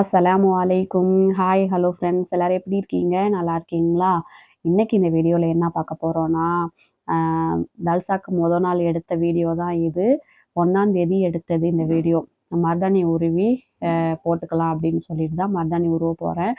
அஸ்ஸலாமு அலைக்கும் hi hello friends எல்லோரும் எப்படி இருக்கீங்க? நல்லா இருக்கீங்களா? இன்றைக்கி இந்த வீடியோவில் என்ன பார்க்க போகிறோன்னா தல்சாக்கு முதல் நாள் எடுத்த வீடியோ தான் இது. ஒன்றாந்தேதி எடுத்தது இந்த வீடியோ. மருதாணி உருவி போட்டுக்கலாம் அப்படின்னு சொல்லிட்டு தான் மருதாணி உருவ போகிறேன்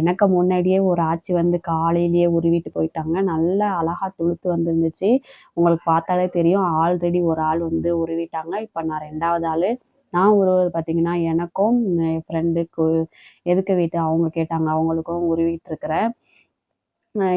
எனக்கு முன்னாடியே ஒரு ஆட்சி வந்து காலையிலேயே உருவிட்டு போயிட்டாங்க. நல்லா அழகாக துளுத்து வந்துருந்துச்சு. உங்களுக்கு பார்த்தாலே தெரியும் ஆல்ரெடி ஒரு ஆள் வந்து உருவிட்டாங்க. இப்போ நான் ரெண்டாவது ஆள். நான் உருவது பார்த்தீங்கன்னா எனக்கும் என் ஃப்ரெண்டுக்கு எதுக்க வீட்டு அவங்க கேட்டாங்க அவங்களுக்கும் உருவிட்டு இருக்கிறேன்.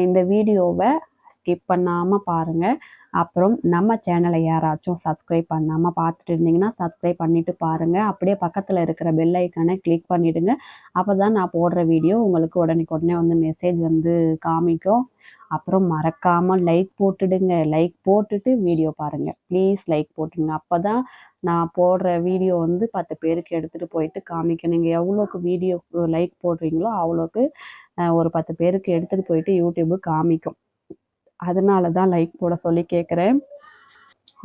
இந்த வீடியோவை ஸ்கிப் பண்ணாமல் பாருங்கள் அப்புறம் நம்ம சேனலை யாராச்சும் சப்ஸ்கிரைப் பண்ணாமல் பார்த்துட்டு இருந்தீங்கன்னா சப்ஸ்கிரைப் பண்ணிவிட்டு பாருங்கள் அப்படியே பக்கத்தில் இருக்கிற பெல் ஐக்கானை கிளிக் பண்ணிவிடுங்க அப்போ தான் நான் போடுற வீடியோ உங்களுக்கு உடனே உடனே வந்து மெசேஜ் வந்து காமிக்கும். அப்புறம் மறக்காமல் லைக் போட்டுடுங்க. லைக் போட்டுட்டு வீடியோ பாருங்கள் ப்ளீஸ் லைக் போட்டுடுங்க. அப்போ தான் நான் போடுற வீடியோ வந்து பத்து பேருக்கு எடுத்துகிட்டு போயிட்டு காமிக்கணும் நீங்கள் எவ்வளோக்கு வீடியோ லைக் போடுறீங்களோ அவ்வளோக்கு ஒரு பத்து பேருக்கு எடுத்துகிட்டு போயிட்டு யூடியூப்பு காமிக்கும். அதனால தான் லைக் போட சொல்லி கேட்குறேன்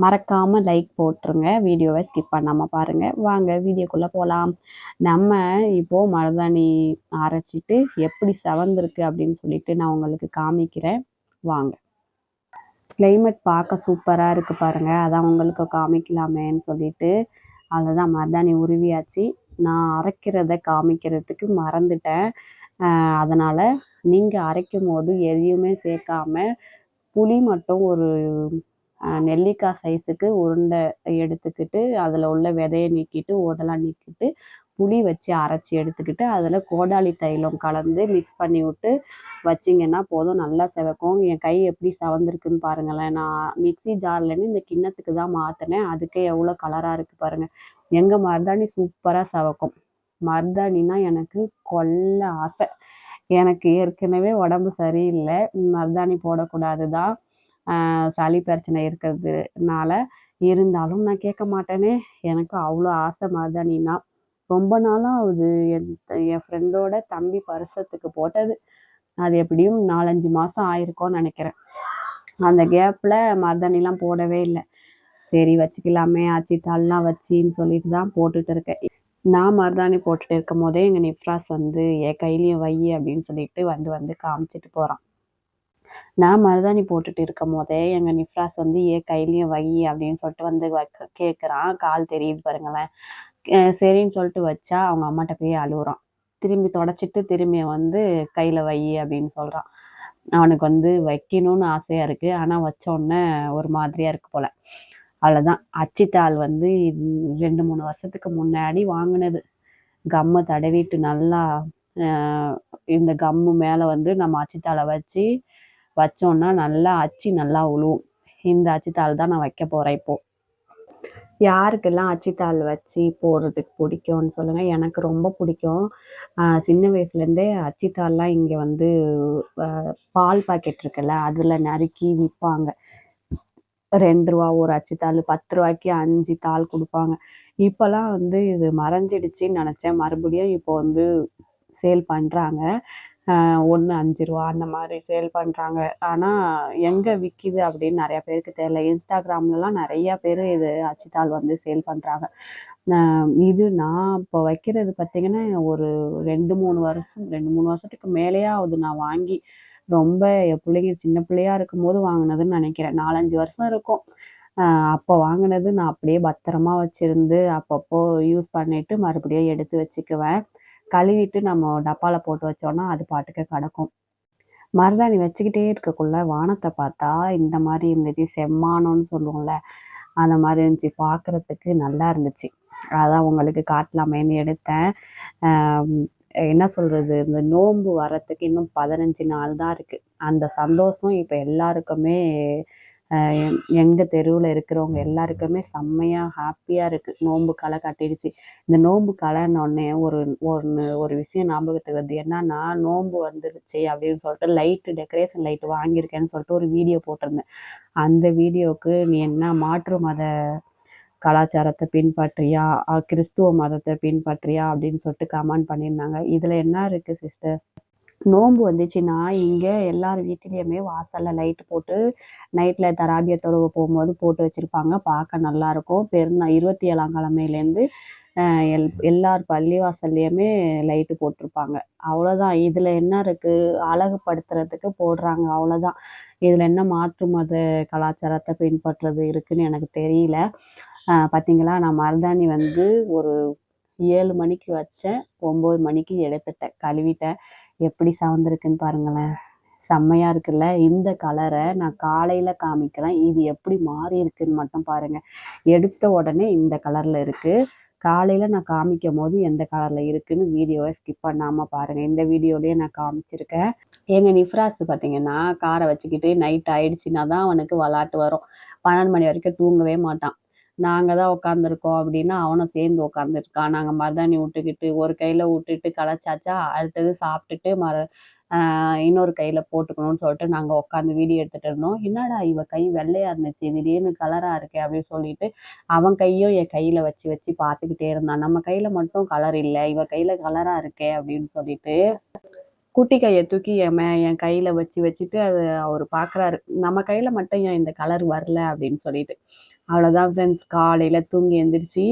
மறக்காமல் லைக் போட்டுருங்க. வீடியோவை ஸ்கிப் பண்ணாமல் பாருங்கள் வாங்க வீடியோக்குள்ளே போகலாம் நம்ம இப்போது மருதாணி அரைச்சிட்டு எப்படி செவந்திருக்கு அப்படின்னு சொல்லிட்டு நான் உங்களுக்கு காமிக்கிறேன். வாங்க. கிளைமேட் பார்க்க சூப்பராக இருக்குது பாருங்கள் அதான் உங்களுக்கு காமிக்கலாமேன்னு சொல்லிட்டு அவ்வளோதான் மருதாணி உருவியாச்சு. நான் அரைக்கிறத காமிக்கிறதுக்கு மறந்துட்டேன். அதனால் நீங்கள் அரைக்கும் போது எதையுமே சேர்க்காமல் புளி மட்டும் ஒரு நெல்லிக்காய் சைஸுக்கு உருண்டை எடுத்துக்கிட்டு அதில் உள்ள விதைய நீக்கிட்டு ஓடெல்லாம் நீக்கிட்டு புளி வச்சு அரைச்சி எடுத்துக்கிட்டு அதில் கோடாளி தைலம் கலந்து மிக்ஸ் பண்ணி விட்டு வச்சிங்கன்னா போதும் நல்லா செவக்கும். என் கை எப்படி செவந்திருக்குன்னு பாருங்களேன். நான் மிக்சி ஜார்லேருந்து இந்த கிண்ணத்துக்கு தான் மாற்றினேன் அதுக்கே எவ்வளோ கலராக இருக்குது பாருங்கள் எங்கள் மருதாணி சூப்பராக செவக்கும். மருதாணினா எனக்கு கொல்ல ஆசை. எனக்கு ஏற்கனவே உடம்பு சரியில்லை. மருதாணி போடக்கூடாது தான் சளி பிரச்சனை இருக்கிறதுனால இருந்தாலும் நான் கேட்க மாட்டேனே. எனக்கு அவ்வளோ ஆசை மருதாணினா ரொம்ப நாளாகுது என் என் ஃப்ரெண்டோட தம்பி பரிசத்துக்கு போட்டது. அது எப்படியும் நாலஞ்சு மாதம் ஆயிருக்கோன்னு நினைக்கிறேன். அந்த கேப்பில் மருதாணிலாம் போடவே இல்லை. சரி வச்சுக்கலாமே அச்சித்தாள்லாம் வச்சின்னு சொல்லிட்டு தான் போட்டுட்டு இருக்கேன். நான் மருதாணி போட்டுட்டு இருக்கும் போதே எங்கள் நிஃப்ராஸ் வந்து என் கையிலையும் வை அப்படின்னு சொல்லிட்டு வந்து வந்து காமிச்சிட்டு போகிறான் நான் மருதாணி போட்டுட்டு இருக்கும் போதே எங்கள் நிஃப்ராஸ் வந்து ஏன் கையிலையும் வை அப்படின்னு சொல்லிட்டு வந்து வைக்க கேட்குறான் கால் தெரியுது பாருங்களேன். சரின்னு சொல்லிட்டு வச்சா அவங்க அம்மாட்ட போய் அழுகுறான் திரும்பி தொடச்சிட்டு திரும்பி வந்து கையில் வை அப்படின்னு சொல்கிறான் அவனுக்கு வந்து வைக்கணும்னு ஆசையாக இருக்குது ஆனால் வச்சோடனே ஒரு மாதிரியாக இருக்குது போல். அவ்வளோதான் அச்சித்தாள் வந்து ரெண்டு மூணு வருஷத்துக்கு முன்னாடி வாங்கினது. கம்மை தடவிட்டு நல்லா இந்த கம்மு மேலே வந்து நம்ம அச்சித்தாளை வச்சு வச்சோன்னா நல்லா அச்சு நல்லா உழுவும். இந்த அச்சித்தாள் தான் நான் வைக்க போகிறேன் இப்போது யாருக்கெல்லாம் அச்சித்தாள் வச்சு போடுறதுக்கு பிடிக்கும்னு சொல்லுங்கள் எனக்கு ரொம்ப பிடிக்கும். சின்ன வயசுலேருந்தே அச்சித்தாள்லாம் இங்கே வந்து பால் பாக்கெட் இருக்குல்ல அதில் நறுக்கி விற்பாங்க. ரெண்டு ரூபா ஒரு அச்சு தாள் பத்து ரூபாய்க்கு அஞ்சு தாள் கொடுப்பாங்க. இப்போல்லாம் வந்து இது மறைஞ்சிடுச்சின்னு நினச்சேன். மறுபடியும் இப்போ வந்து சேல் பண்ணுறாங்க ஒன்று அஞ்சு ரூபா அந்த மாதிரி சேல் பண்ணுறாங்க ஆனால் எங்கே விற்கிது அப்படின்னு நிறையா பேருக்கு தெரியல. இன்ஸ்டாகிராம்லலாம் நிறையா பேர் இது அச்சுத்தாள் வந்து சேல் பண்ணுறாங்க இது நான் இப்போ வைக்கிறது பார்த்திங்கன்னா ஒரு ரெண்டு மூணு வருஷம் ரெண்டு மூணு வருஷத்துக்கு மேலேயே ஆகுது நான் வாங்கி ரொம்ப என் பிள்ளைங்க சின்ன பிள்ளையா இருக்கும்போது வாங்கினதுன்னு நினைக்கிறேன். நாலஞ்சு வருஷம் இருக்கும். அப்போ வாங்கினது நான் அப்படியே பத்திரமா வச்சுருந்து அப்பப்போ யூஸ் பண்ணிவிட்டு மறுபடியும் எடுத்து வச்சுக்குவேன். கழுவிட்டு நம்ம டப்பாவில் போட்டு வச்சோன்னா அது பாட்டுக்கு கிடக்கும். மருதாணி வச்சுக்கிட்டே இருக்கக்குள்ள வானத்தை பார்த்தா இந்த மாதிரி இருந்துச்சு. செம்மானம்னு சொல்லுவோம்ல அந்த மாதிரி இருந்துச்சு. பார்க்குறதுக்கு நல்லா இருந்துச்சு. அதான் உங்களுக்கு காட்டலாமேன்னு எடுத்தேன். என்ன சொல்கிறது இந்த நோன்பு வரத்துக்கு இன்னும் பதினஞ்சு நாள் தான் இருக்குது அந்த சந்தோஷம் இப்போ எல்லாருக்குமே எங்கள் தெருவில் இருக்கிறவங்க எல்லாருக்குமே செம்மையாக ஹாப்பியாக இருக்குது நோன்பு களை கட்டிடுச்சு. இந்த நோன்பு களைன்னொடனே ஒரு ஒன்று ஒரு விஷயம் ஞாபகத்துக்கு வருது. என்னன்னா நோன்பு வந்துருச்சு அப்படின்னு சொல்லிட்டு லைட்டு டெக்கரேஷன் லைட்டு வாங்கியிருக்கேன்னு சொல்லிட்டு ஒரு வீடியோ போட்டிருந்தேன். அந்த வீடியோவுக்கு நீ என்ன மாற்று மத கலாச்சாரத்தை பின்பற்றியா கிறிஸ்துவ மதத்தை பின்பற்றியா அப்படின்னு சொல்லிட்டு கமெண்ட் பண்ணியிருந்தாங்க. இதில் என்ன இருக்குது சிஸ்டர் நோன்பு வந்துச்சுன்னா இங்கே எல்லார் வீட்டிலையுமே வாசலில் லைட் போட்டு நைட்டில் தராபிய தொழுவ போகும்போது போட்டு வச்சுருப்பாங்க. பார்க்க நல்லாயிருக்கும் பெருநா இருபத்தி ஏழாம் கிழமையிலேருந்து எல் எல்லார் பள்ளிவாசல்லையுமே லைட்டு போட்டிருப்பாங்க. அவ்வளோதான் இதில் என்ன இருக்குது அழகுபடுத்துறதுக்கு போடுறாங்க. அவ்வளோதான் இதில் என்ன மாற்று மத கலாச்சாரத்தை பின்பற்றுறது இருக்குதுன்னு எனக்கு தெரியல. பார்த்தீங்களா நான் மருதாணி வந்து ஒரு ஏழு மணிக்கு வச்சேன். ஒம்பது மணிக்கு எடுத்துட்டேன். கழுவிட்டேன். எப்படி சவந்திருக்குன்னு பாருங்களேன். செம்மையாக இருக்குல்ல? இந்த கலரை நான் காலையில் காமிக்கிறேன். இது எப்படி மாறி இருக்குன்னு மட்டும் பாருங்கள் எடுத்த உடனே இந்த கலரில் இருக்குது காலையில் நான் காமிக்கும் போது எந்த கலரில் இருக்குதுன்னு வீடியோவை ஸ்கிப் பண்ணாமல் பாருங்கள் இந்த வீடியோலேயே நான் காமிச்சிருக்கேன். எங்கள் நிஃப்ராஸ் பார்த்தீங்கன்னா காரை வச்சுக்கிட்டு நைட் ஆயிடுச்சுன்னா தான் அவனுக்கு விளாட்டு வரும். பன்னெண்டு மணி வரைக்கும் தூங்கவே மாட்டான். நாங்கள் தான் உட்காந்துருக்கோம் அப்படின்னா அவனும் சேர்ந்து உட்காந்துருக்கான் நாங்கள் மருதாணி விட்டுக்கிட்டு ஒரு கையில் விட்டுட்டு களைச்சாச்சா அடுத்தது சாப்பிட்டுட்டு மர இன்னொரு கையில் போட்டுக்கணும்னு சொல்லிட்டு நாங்கள் உட்காந்து வீடியோ எடுத்துகிட்டு இருந்தோம். என்னடா இவ கை வெள்ளையாக இருந்துச்சு திடீர்னு கலராக இருக்கே அப்படின்னு சொல்லிட்டு அவன் கையும் என் கையில் வச்சு வச்சு பார்த்துக்கிட்டே இருந்தான். நம்ம கையில் மட்டும் கலர் இல்லை இவ கையில் கலராக இருக்கே அப்படின்னு சொல்லிட்டு குட்டி கையை தூக்கி என் மே என் கையில் வச்சு வச்சுட்டு அது அவர் பார்க்குறாரு. நம்ம கையில் மட்டும் ஏன் இந்த கலர் வரல? அப்படின்னு சொல்லிட்டு. அவ்வளோதான் ஃப்ரெண்ட்ஸ் காலையில் தூங்கி எழுந்திரிச்சு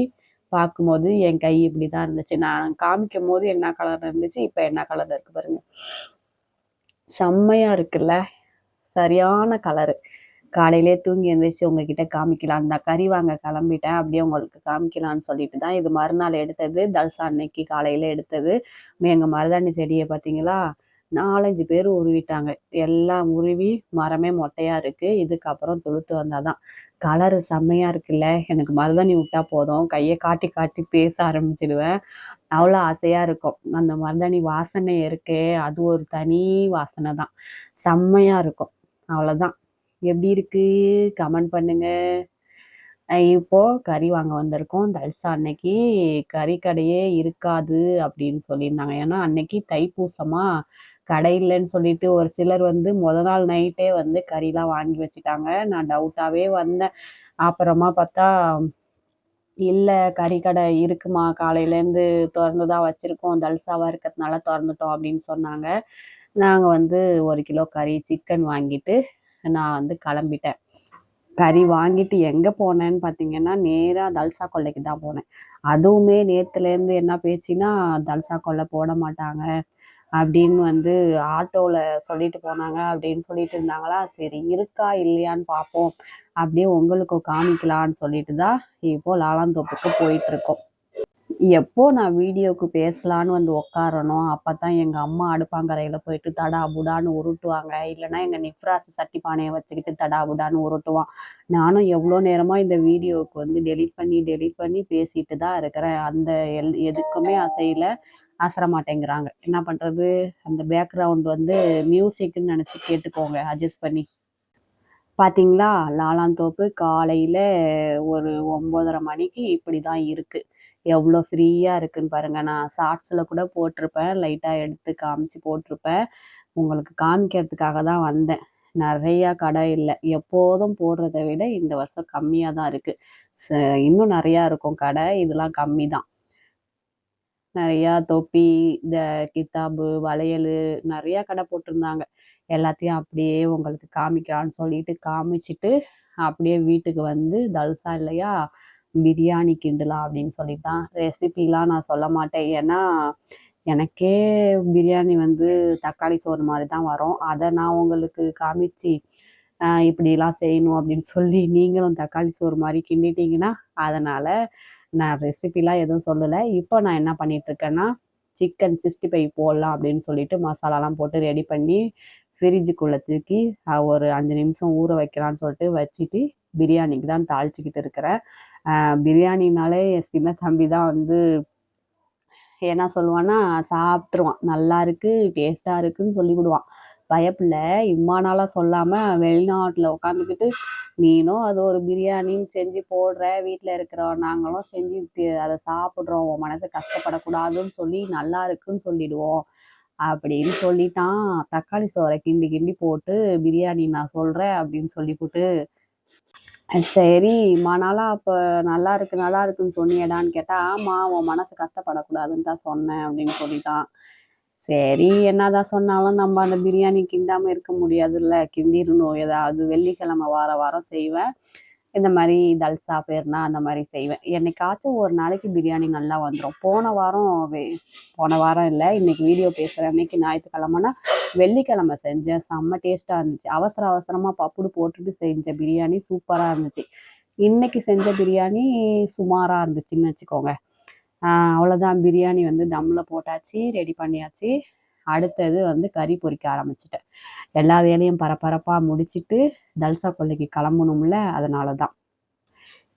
பார்க்கும்போது என் கை இப்படி தான் இருந்துச்சு. நான் காமிக்கும் போது என்ன கலர் இருந்துச்சு இப்போ என்ன கலர் இருக்குது பாருங்கள் செம்மையாக இருக்குல்ல? சரியான கலரு காலையிலே தூங்கி எழுந்திரிச்சு உங்ககிட்ட காமிக்கலாம். தான் கறி வாங்க கிளம்பிட்டேன். அப்படியே உங்களுக்கு காமிக்கலான்னு சொல்லிட்டு தான் இது மறுநாள் எடுத்தது. தல்சா அன்னைக்கு காலையில் எடுத்தது. எங்கள் மருதாணி செடியை பார்த்தீங்களா? நாலஞ்சு பேர் உருவிட்டாங்க. எல்லாம் உருவி மரமே மொட்டையாக இருக்குது இதுக்கப்புறம் துளுத்து வந்தால் தான் கலரு செம்மையாக இருக்குல்ல. எனக்கு மருதாணி விட்டால் போதும். கையை காட்டி காட்டி பேச ஆரம்பிச்சிடுவேன். அவ்வளோ ஆசையாக இருக்கும். அந்த மருதாணி வாசனை இருக்கே. அது ஒரு தனி வாசனை தான். செம்மையாக இருக்கும். அவ்வளோதான் எப்படி இருக்கு? கமெண்ட் பண்ணுங்கள் இப்போது கறி வாங்க வந்திருக்கோம். தல்சா அன்னைக்கு கறி கடையே இருக்காது அப்படின்னு சொல்லியிருந்தாங்க. ஏன்னா அன்னைக்கு தைப்பூசமாக கடை இல்லைன்னு சொல்லிட்டு ஒரு சிலர் வந்து முத நாள் நைட்டே வந்து கறிலாம் வாங்கி வச்சுட்டாங்க. நான் டவுட்டாகவே வந்தேன். அப்புறமா பார்த்தா இல்லை கறி கடை இருக்குமா? காலையிலேருந்து திறந்து தான் வச்சுருக்கோம். தல்சாவாக இருக்கிறதுனால திறந்துட்டோம் அப்படின்னு சொன்னாங்க. நாங்கள் வந்து ஒரு கிலோ கறி சிக்கன் வாங்கிட்டு நான் வந்து கிளம்பிட்டேன். கறி வாங்கிட்டு எங்கே போனேன்னு பார்த்தீங்கன்னா நேராக தல்சா கொல்லைக்கு தான் போனேன். அதுவுமே நேற்றுலேருந்து என்ன பேச்சுன்னா தல்சா கொல்லை போட மாட்டாங்க. அப்படின்னு வந்து ஆட்டோவில் சொல்லிட்டு போனாங்க. அப்படின்னு சொல்லிட்டு இருந்தாங்களா? சரி இருக்கா இல்லையான்னு பார்ப்போம். அப்படியே உங்களுக்கு காமிக்கலான்னு சொல்லிட்டு தான் இப்போது லாலாந்தோப்புக்கு போயிட்டுருக்கோம் எப்போ நான் வீடியோவுக்கு பேசலான்னு வந்து உட்காரணும் அப்போ தான் எங்கள் அம்மா அடுப்பாங்கரையில் போயிட்டு தடா புடான்னு உருட்டுவாங்க. இல்லைனா எங்கள் நிஃப்ராஸ் சட்டி பானையை வச்சுக்கிட்டு தடா புடான்னு உருட்டுவான். நானும் எவ்வளோ நேரமாக இந்த வீடியோவுக்கு வந்து டெலிட் பண்ணி டெலிட் பண்ணி பேசிட்டு தான் இருக்கிறேன். அந்த எல் எதுக்குமே அசையில் அசர மாட்டேங்கிறாங்க. என்ன பண்ணுறது அந்த பேக்ரவுண்ட் வந்து மியூசிக்னு நினச்சி கேட்டுக்கோங்க அட்ஜஸ்ட் பண்ணி. பார்த்தீங்களா லாலாந்தோப்பு காலையில் ஒரு ஒம்போதரை மணிக்கு இப்படி தான் இருக்குது எவ்வளோ ஃப்ரீயாக இருக்குதுன்னு பாருங்கள் நான் ஷார்ட்ஸில் கூட போட்டிருப்பேன். லைட்டாக எடுத்து காமிச்சு போட்டிருப்பேன். உங்களுக்கு காமிக்கிறதுக்காக தான் வந்தேன். நிறையா கடை இல்லை. எப்போதும் போடுறத விட இந்த வருஷம் கம்மியாக தான் இருக்குது இன்னும் நிறையா இருக்கும் கடை. இதெல்லாம் கம்மி தான். நிறையா தொப்பி இந்த கித்தாபு வளையல் நிறையா கடை போட்டிருந்தாங்க. எல்லாத்தையும் அப்படியே உங்களுக்கு காமிக்கலான்னு சொல்லிட்டு காமிச்சிட்டு அப்படியே வீட்டுக்கு வந்து தல்சா இல்லையா? பிரியாணி கிண்டலாம் அப்படின்னு சொல்லிட்டு தான் ரெசிபிலாம் நான் சொல்ல மாட்டேன். ஏன்னா எனக்கே பிரியாணி வந்து தக்காளி சோறு மாதிரி தான் வரும். அதை நான் உங்களுக்கு காமிச்சு இப்படிலாம் செய்யணும் அப்படின்னு சொல்லி நீங்களும் தக்காளி சோறு மாதிரி கிண்டிட்டீங்கன்னா அதனால் நான் ரெசிபிலாம் எதுவும் சொல்லலை. இப்போ நான் என்ன பண்ணிகிட்ருக்கேன்னா சிக்கன் சிக்ஸ்டி ஃபைவ் போடலாம் அப்படின்னு சொல்லிட்டு மசாலாலாம் போட்டு ரெடி பண்ணி ஃப்ரிட்ஜுக்குள்ளே தூக்கி ஒரு அஞ்சு நிமிஷம் ஊற வைக்கலான்னு சொல்லிட்டு வச்சுட்டு பிரியாணிக்கு தான் தாளிச்சிக்கிட்டு இருக்கிறேன். பிரியாணினாலே என் சின்ன தம்பி தான் வந்து என்ன சொல்லுவான்னா சாப்பிட்ருவான் நல்லா இருக்குது டேஸ்ட்டாக இருக்குன்னு சொல்லி விடுவான். பயப்பில்ல. இம்மா நாளாக சொல்லாமல் வெளிநாட்டில் உட்காந்துக்கிட்டு நீனும் அது ஒரு பிரியாணின்னு செஞ்சு போடுற வீட்டில் இருக்கிறோம் நாங்களும் செஞ்சு அதை சாப்பிட்றோம். உன் மனசை கஷ்டப்படக்கூடாதுன்னு சொல்லி நல்லா இருக்குன்னு சொல்லிடுவோம். அப்படின்னு சொல்லிட்டான். தக்காளி சோறை கிண்டி கிண்டி போட்டு பிரியாணி நான் சொல்கிறேன் அப்படின்னு சொல்லிவிட்டு சரி நாளாக அப்போ நல்லா இருக்கு நல்லா இருக்குன்னு சொன்னியடான்னு கேட்டால் ஆமாம் உன் மனசு கஷ்டப்படக்கூடாதுன்னு தான் சொன்னேன் அப்படின்னு சொல்லிட்டான். சரி என்னதான் சொன்னாலும் நம்ம அந்த பிரியாணி கிண்டாமல் இருக்க முடியாதுல்ல கிண்டிடணும் ஏதாவது வெள்ளிக்கிழமை வார வாரம் செய்வேன். இந்த மாதிரி தல்சா பேர்னா அந்த மாதிரி செய்வேன். என்னைக்காச்சும் ஒரு நாளைக்கு பிரியாணி நல்லா வந்துடும் போன வாரம் போன வாரம் இல்லை இன்னைக்கு வீடியோ பேசுகிறேன் அன்னைக்கு ஞாயிற்றுக்கிழமைனா வெள்ளிக்கிழமை செஞ்சேன். செம்ம டேஸ்ட்டாக இருந்துச்சு. அவசர அவசரமாக பப்புடு போட்டுட்டு செஞ்ச பிரியாணி சூப்பராக இருந்துச்சு. இன்னைக்கு செஞ்ச பிரியாணி சுமாராக இருந்துச்சுன்னு வச்சுக்கோங்க. அவ்வளோதான் பிரியாணி வந்து தம்மில் போட்டாச்சு ரெடி பண்ணியாச்சு. அடுத்தது வந்து கறி பொறிக்க ஆரம்பிச்சிட்டேன். எல்லா வேலையும் பரபரப்பாக முடிச்சுட்டு தல்சா கொல்லைக்கு கிளம்பணும்ல அதனால தான்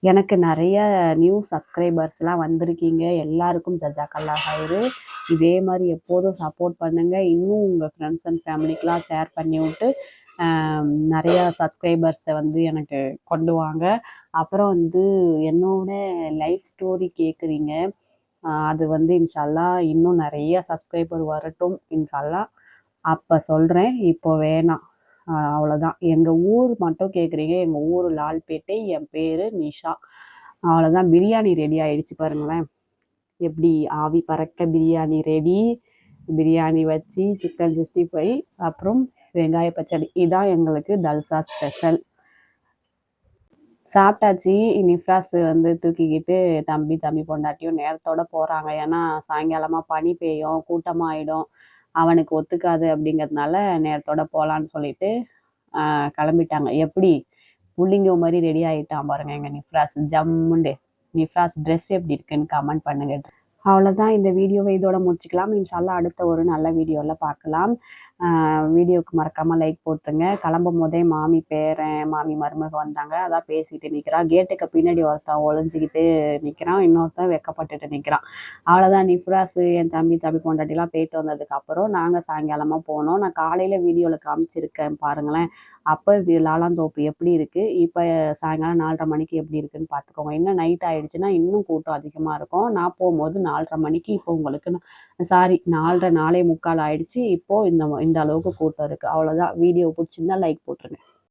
எனக்கு நிறைய நியூ சப்ஸ்கிரைபர்ஸ்லாம் வந்திருக்கீங்க. எல்லாருக்கும் ஜஜாக்கல்லா ஹைரு இதே மாதிரி எப்போதும் சப்போர்ட் பண்ணுங்கள் இன்னும் உங்கள் ஃப்ரெண்ட்ஸ் அண்ட் ஃபேமிலிக்கெலாம் ஷேர் பண்ணி விட்டு நிறையா சப்ஸ்கிரைபர்ஸை வந்து எனக்கு கொண்டு வாங்க. அப்புறம் வந்து என்னோட லைஃப் ஸ்டோரி கேட்குறீங்க அது வந்து இன்ஷால்லா இன்னும் நிறைய சப்ஸ்கிரைபர் வரட்டும் இன்ஷால்லா. அப்போ சொல்கிறேன் இப்போ வேணாம். அவ்வளோதான் எங்கள் ஊர் மட்டும் கேட்குறீங்க எங்கள் ஊர் லால்பேட்டை என் பேர் நிஷா. அவ்வளோதான் பிரியாணி ரெடி ஆகிடுச்சு பாருங்களேன். எப்படி ஆவி பறக்க பிரியாணி ரெடி பிரியாணி வச்சு சிக்கன் சிக்ஸ்டி ஃபைவ் அப்புறம் வெங்காய பச்சடி. இதுதான் எங்களுக்கு தல்சா ஸ்பெஷல் சாப்பிட்டாச்சு. நிஃப்ராஸ் வந்து தூக்கிக்கிட்டு தம்பி தம்பி பொண்டாட்டியும் நேரத்தோட போகிறாங்க ஏன்னா சாயங்காலமாக பனி பெய்யும் கூட்டமாக ஆகிடும் அவனுக்கு ஒத்துக்காது அப்படிங்கிறதுனால நேரத்தோட போகலான்னு சொல்லிட்டு கிளம்பிட்டாங்க. எப்படி? புள்ளிங்க மாதிரி ரெடி ஆகிட்டான் பாருங்க எங்கள் நிஃப்ராஸ். ஜம்முண்டு. நிஃப்ராஸ் ட்ரெஸ் எப்படி இருக்குன்னு கமெண்ட் பண்ணுங்க. அவ்வளோதான் இந்த வீடியோவை இதோட முடிச்சுக்கலாம். இன்ஷால்லாம் அடுத்த ஒரு நல்ல வீடியோவில் பார்க்கலாம். வீடியோவுக்கு மறக்காமல் லைக் போட்டுருங்க. கிளம்பும் போதே மாமி பேரன் மாமி மருமக வந்தாங்க. அதான் பேசிகிட்டு நிற்கிறான் கேட்டுக்கு பின்னாடி ஒருத்தன் ஒளிஞ்சிக்கிட்டு நிற்கிறான் இன்னொருத்தன் வெக்கப்பட்டுட்டு நிற்கிறான் அவ்வளோதான் நிஃப்ராஸு என் தம்பி தம்பி கொண்டாட்டிலாம் போயிட்டு வந்ததுக்கப்புறம் நாங்கள் சாயங்காலமாக போனோம். நான் காலையில் வீடியோவில் காமிச்சிருக்கேன் பாருங்களேன். அப்போ லாலாந்தோப்பு எப்படி இருக்குது இப்போ சாயங்காலம் நாலரை மணிக்கு எப்படி இருக்குன்னு பார்த்துக்கோங்க இன்னும் நைட் ஆகிடுச்சுன்னா இன்னும் கூட்டம் அதிகமாக இருக்கும். நான் போகும்போது நாலரை மணிக்கு இப்போ உங்களுக்கு சாரி நாலரை நாலே முக்கால் ஆயிடுச்சு. இப்போது இந்த இந்த அளவுக்கு கூட்டம் இருக்குது அவ்வளோதான் வீடியோ பிடிச்சிருந்தா லைக் போட்டுருங்க.